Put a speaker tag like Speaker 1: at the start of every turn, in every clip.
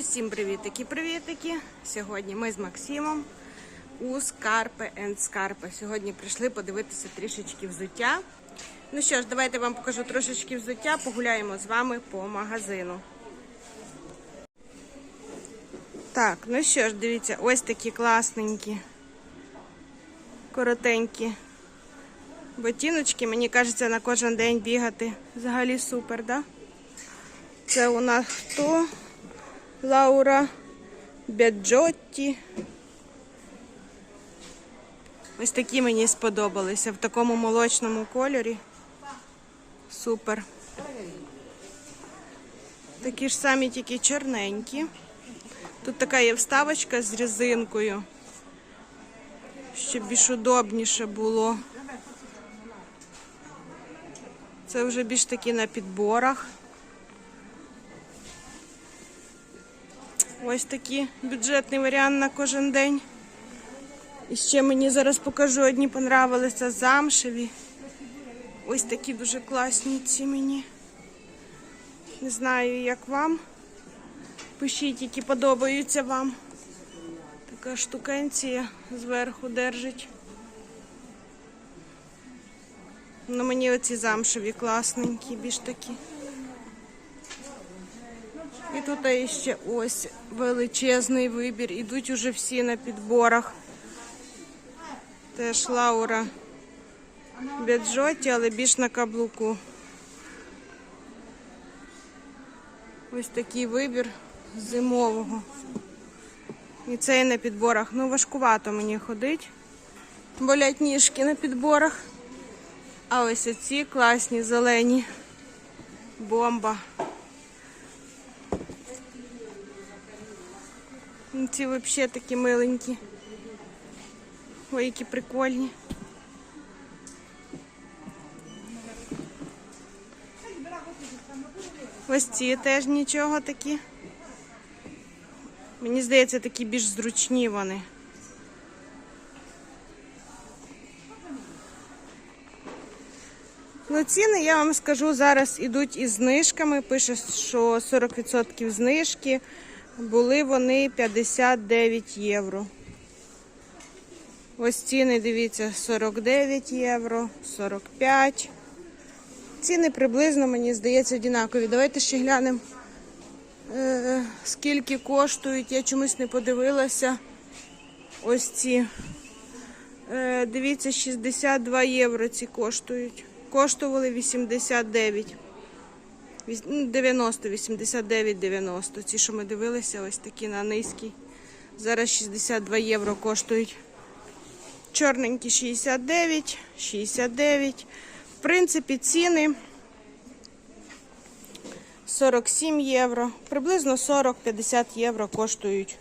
Speaker 1: Усім привітики, привітики! Сьогодні ми з Максимом у Скарпе енд Скарпе. Сьогодні прийшли подивитися трішечки взуття. Ну що ж, давайте вам покажу трошечки взуття, погуляємо з вами по магазину. Так, ну що ж, дивіться, ось такі класненькі, коротенькі ботиночки. Мені кажеться, на кожен день бігати. Взагалі супер, да? Це у нас хто? Лаура Бяджотті. Ось такі мені сподобалися в такому молочному кольорі. Супер. Такі ж самі, тільки чорненькі. Тут така є вставочка з резинкою, щоб більш удобніше було. Це вже більш такі на підборах. Ось такий бюджетний варіант на кожен день. І ще мені зараз покажу одні понравилися замшеві. Ось такі дуже класні ці мені. Не знаю, як вам. Пишіть, які подобаються вам. Така штукенція зверху держить. Ну, мені оці замшеві класненькі, більш такі. І тут ще ось величезний вибір. Ідуть уже всі на підборах. Теж Лаура Бяджоті, але більш на каблуку. Ось такий вибір зимового. І цей на підборах. Ну, важкувато мені ходить. Болять ніжки на підборах. А ось оці класні зелені. Бомба. Ці взагалі такі миленькі. Ой, які прикольні. Ось ці теж нічого такі. Мені здається, такі більш зручні вони. Ну, ціни, я вам скажу, зараз ідуть із знижками. Пише, що 40% знижки. Були вони 59 євро. Ось ціни, дивіться, 49 євро, 45. Ціни приблизно, мені здається, однакові. Давайте ще глянемо, е, скільки коштують. Я чомусь не подивилася. Ось ці. Е, дивіться, 62 євро ці коштують. Коштували 89. 90, 89, 90. Ці, що ми дивилися, ось такі на низький. Зараз 62 євро коштують. Чорненькі 69, 69. В принципі, ціни 47 євро. Приблизно 40-50 євро коштують.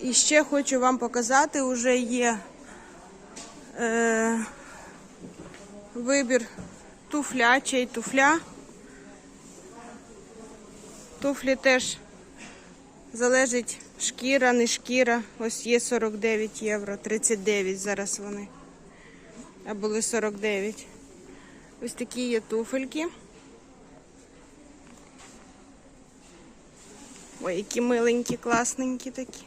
Speaker 1: І ще хочу вам показати, вже є е, вибір туфля, чей туфля. Туфлі теж залежить шкіра, не шкіра. Ось є 49 євро, 39 зараз вони. А були 49. Ось такі є туфельки. Ой, які миленькі, класненькі такі.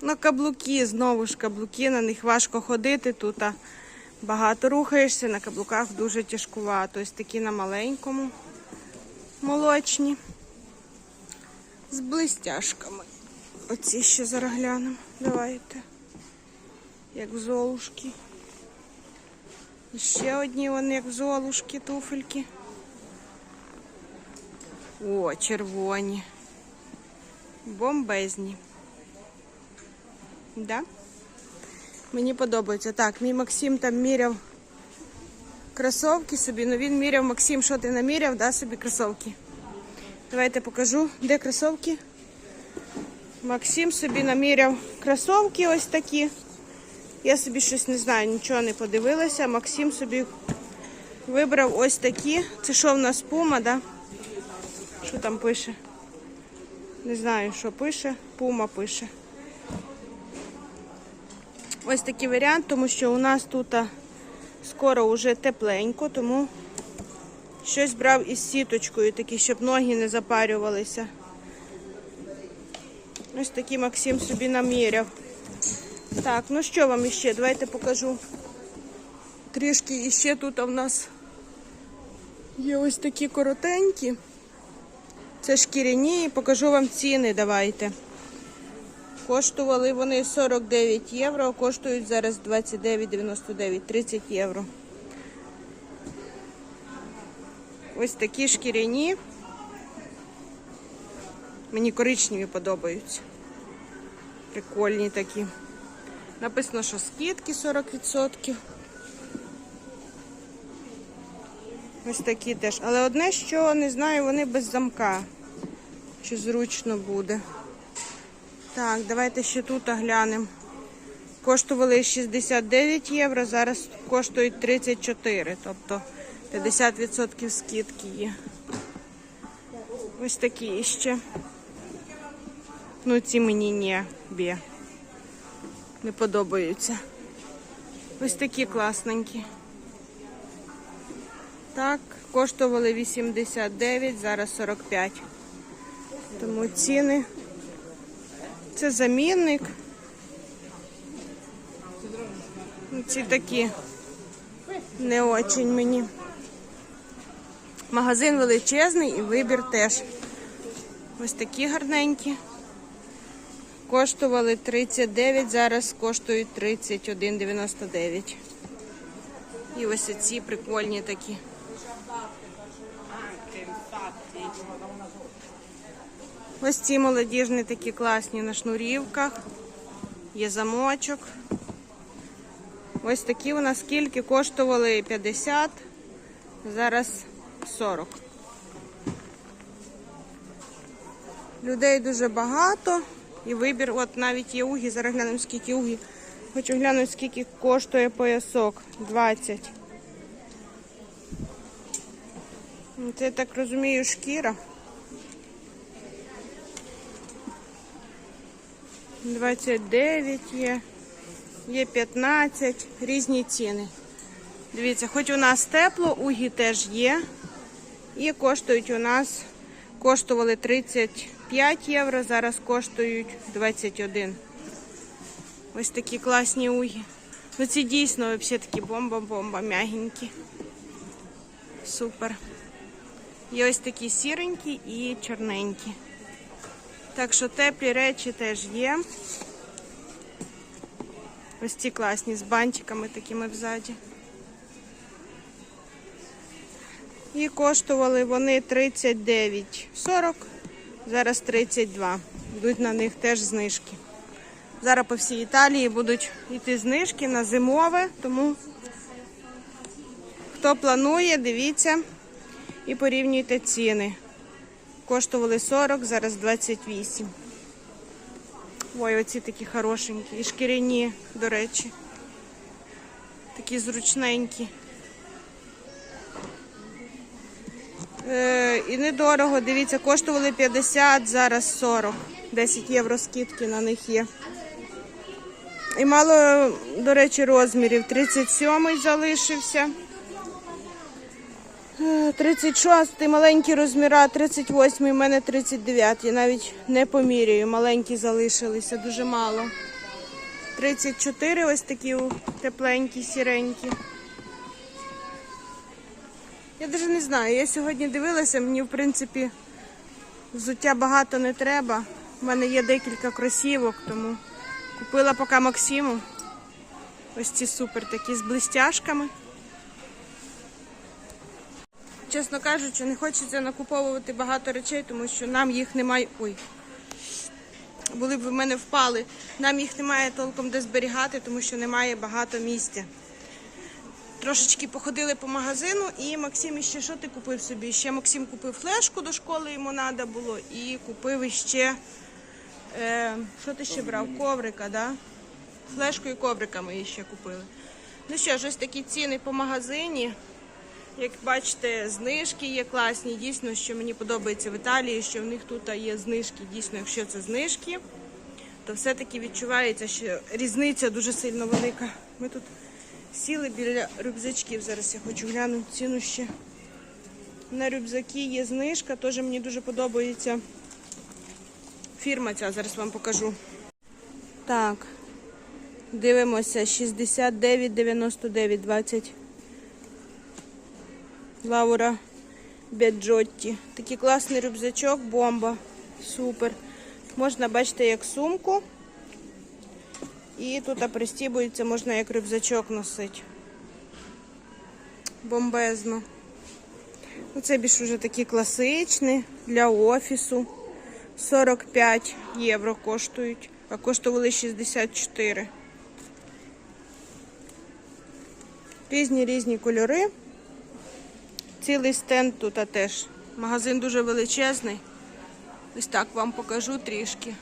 Speaker 1: Ну, каблуки, знову ж каблуки, на них важко ходити тут. а Багато рухаєшся, на каблуках дуже тяжкувато. Ось такі на маленькому молочні. З блистяшками. Оці ще зараз глянемо. Давайте. Як золушки. І ще одні вони, як золушки, туфельки. О, червоні. Бомбезні. Да? Мені подобається. Так, мій Максим там міряв кросовки собі. Ну він міряв, Максим, що ти наміряв, да, собі кросовки. Давайте покажу, де кросовки. Максим собі наміряв кросовки ось такі. Я собі щось не знаю, нічого не подивилася. Максим собі вибрав ось такі. Це що в нас пума, да? Що там пише? Не знаю, що пише. Пума пише. Ось такий варіант, тому що у нас тут скоро вже тепленько, тому щось брав із сіточкою, такі, щоб ноги не запарювалися. Ось такий Максим собі наміряв. Так, ну що вам іще? Давайте покажу. Трішки іще тут в нас є ось такі коротенькі. Це шкіряні, покажу вам ціни, давайте. Коштували вони 49 євро, коштують зараз 29,99, 30 євро. Ось такі шкіряні. Мені коричневі подобаються. Прикольні такі. Написано, що скидки 40%. Ось такі теж. Але одне, що не знаю, вони без замка. Чи зручно буде. Так, давайте ще тут глянемо. Коштували 69 євро, зараз коштують 34, тобто 50% скидки є. Ось такі ще. Ну, ці мені не бі. Не подобаються. Ось такі класненькі. Так, коштували 89, зараз 45. Тому ціни. Це замінник. Ну, Ці такі не очень мені. Магазин величезний і вибір теж. Ось такі гарненькі. Коштували 39, зараз коштують 31,99. І ось ці прикольні такі. Ось ці молодіжні такі класні на шнурівках. Є замочок. Ось такі у нас скільки коштували 50, зараз 40. Людей дуже багато. І вибір, от навіть є угі, зараз глянемо скільки угі. Хочу глянути, скільки коштує поясок. 20. Ну, Це я так розумію, шкіра. 29 є, є 15, різні ціни. Дивіться, хоч у нас тепло, угі теж є. І коштують у нас, коштували 35 євро, зараз коштують 21. Ось такі класні угі. Ну ці дійсно взагалі такі бомба-бомба, м'ягенькі. Супер. Є ось такі сіренькі і чорненькі. Так що теплі речі теж є. Ось ці класні з бантиками такими взаді. І коштували вони 39,40, зараз 32. Йдуть на них теж знижки. Зараз по всій Італії будуть йти знижки на зимове, тому хто планує, дивіться і порівнюйте ціни. Коштували 40, зараз 28. Ой, оці такі хорошенькі. І шкіряні, до речі. Такі зручненькі. Е, і недорого, дивіться, коштували 50, зараз 40. 10 євро скидки на них є. І мало, до речі, розмірів. 37 залишився. 36 маленькі розміра, 38 у мене 39. Я навіть не поміряю. Маленькі залишилися, дуже мало. 34 ось такі тепленькі, сіренькі. Я навіть не знаю. Я сьогодні дивилася, мені, в принципі, взуття багато не треба. У мене є декілька кросівок, тому купила поки Максиму. Ось ці супер такі з блистяшками. Чесно кажучи, не хочеться накуповувати багато речей, тому що нам їх немає. Ой. Були б в мене впали. Нам їх немає толком де зберігати, тому що немає багато місця. Трошечки походили по магазину, і Максим іще що ти купив собі? Ще Максим купив флешку до школи, йому треба було, і купив іще. Е, що ти ще брав? Коврика, да? Флешку і коврика ми ще купили. Ну що ж, такі ціни по магазині. Як бачите, знижки є класні. Дійсно, що мені подобається в Італії, що в них тут є знижки. Дійсно, якщо це знижки, то все-таки відчувається, що різниця дуже сильно велика. Ми тут сіли біля рюкзачків. Зараз я хочу глянути ціну ще. На рюкзаки є знижка, теж мені дуже подобається. Фірма ця, зараз вам покажу. Так. Дивимося 69,99, 20. Лаура Беджотті. Такий класний рюкзачок, бомба. Супер. Можна бачити як сумку. І тут пристібується, можна як рюкзачок носити. Бомбезно. Ну, Це більш уже такий класичний для офісу. 45 євро коштують, а коштували 64. Різні різні кольори. Цілий стенд тут теж. Магазин дуже величезний. Ось так вам покажу трішки.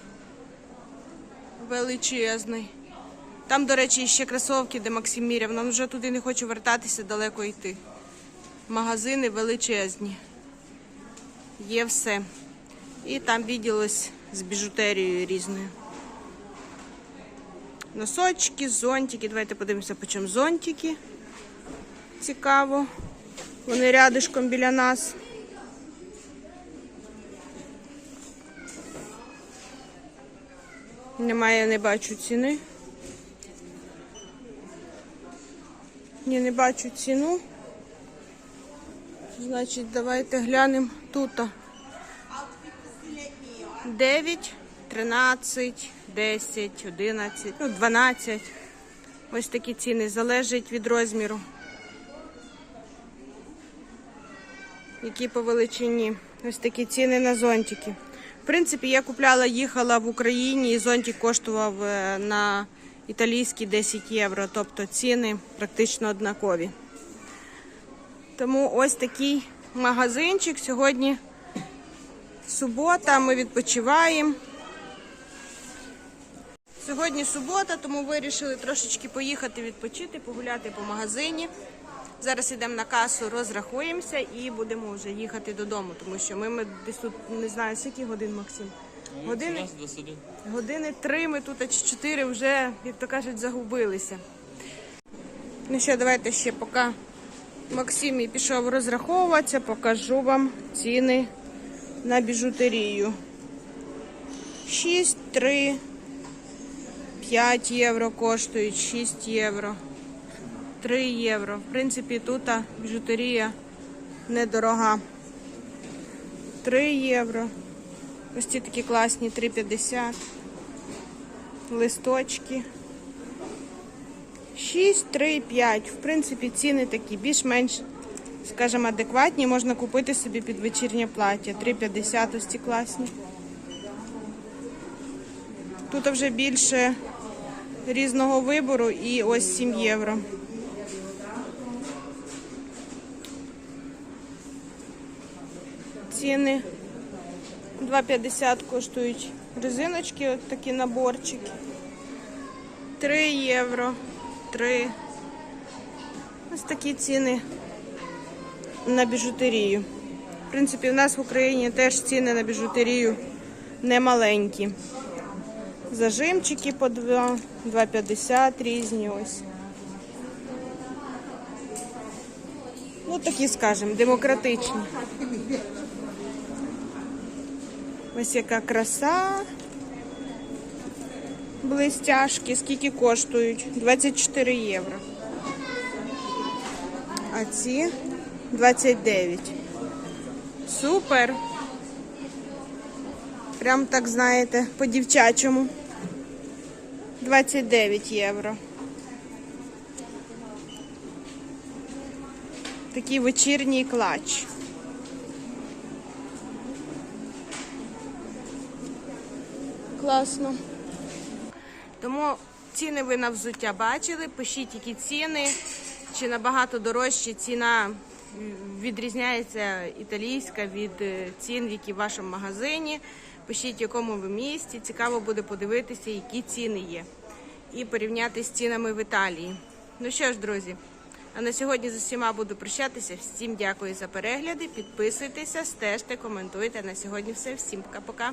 Speaker 1: Величезний. Там, до речі, ще кросовки, де Максим міряв. Нам вже туди не хочу вертатися, далеко йти. Магазини величезні. Є все. І там відділ з біжутерією різною. Носочки, зонтики. Давайте подивимося, по чому зонтики. Цікаво. Вони рядишком біля нас. Немає, не бачу ціни. Ні, не бачу ціну. Значить, давайте глянемо тут. 9, 13, 10, 11, ну 12. Ось такі ціни. Залежить від розміру. Які по величині. Ось такі ціни на зонтики. В принципі, я купляла, їхала в Україні і зонтик коштував е, на італійські 10 євро. Тобто ціни практично однакові. Тому ось такий магазинчик. Сьогодні субота, ми відпочиваємо. Сьогодні субота, тому вирішили трошечки поїхати відпочити, погуляти по магазині. Зараз йдемо на касу, розрахуємося і будемо вже їхати додому, тому що ми, ми десь тут не знаю, скільки годин, Максим. Години, години три ми тут, а чи чотири вже, як то кажуть, загубилися. Ну що, давайте ще поки Максим і пішов розраховуватися, покажу вам ціни на біжутерію. 6, 3, 5 євро коштують, 6 євро, 3 євро. В принципі, тут біжутерія недорога. 3 євро. Ось ці такі класні 3,50. Листочки. 6, 3, 5. В принципі, ціни такі більш-менш, скажімо, адекватні. Можна купити собі під вечірнє плаття. 3,50 ось ці класні. Тут вже більше різного вибору і ось 7 євро. Ціни 2,50 коштують резиночки, от такі наборчики. 3 євро. 3. Ось такі ціни на біжутерію. В принципі, в нас в Україні теж ціни на біжутерію немаленькі. Зажимчики по 2, 2,50 різні ось. Ну, такі, скажімо, демократичні. Ось яка краса. Блистяшки, скільки коштують? 24 євро. А ці 29. Супер. Прям так, знаєте, по-дівчачому. 29 євро. Такий вечірній клач. Класно. Тому ціни ви на взуття бачили. Пишіть, які ціни, чи набагато дорожче ціна відрізняється італійська від е, цін, які в вашому магазині. Пишіть, в якому ви місті. Цікаво буде подивитися, які ціни є. І порівняти з цінами в Італії. Ну що ж, друзі, а на сьогодні з усіма буду прощатися. Всім дякую за перегляди. Підписуйтеся, стежте, коментуйте. На сьогодні все. Всім пока-пока.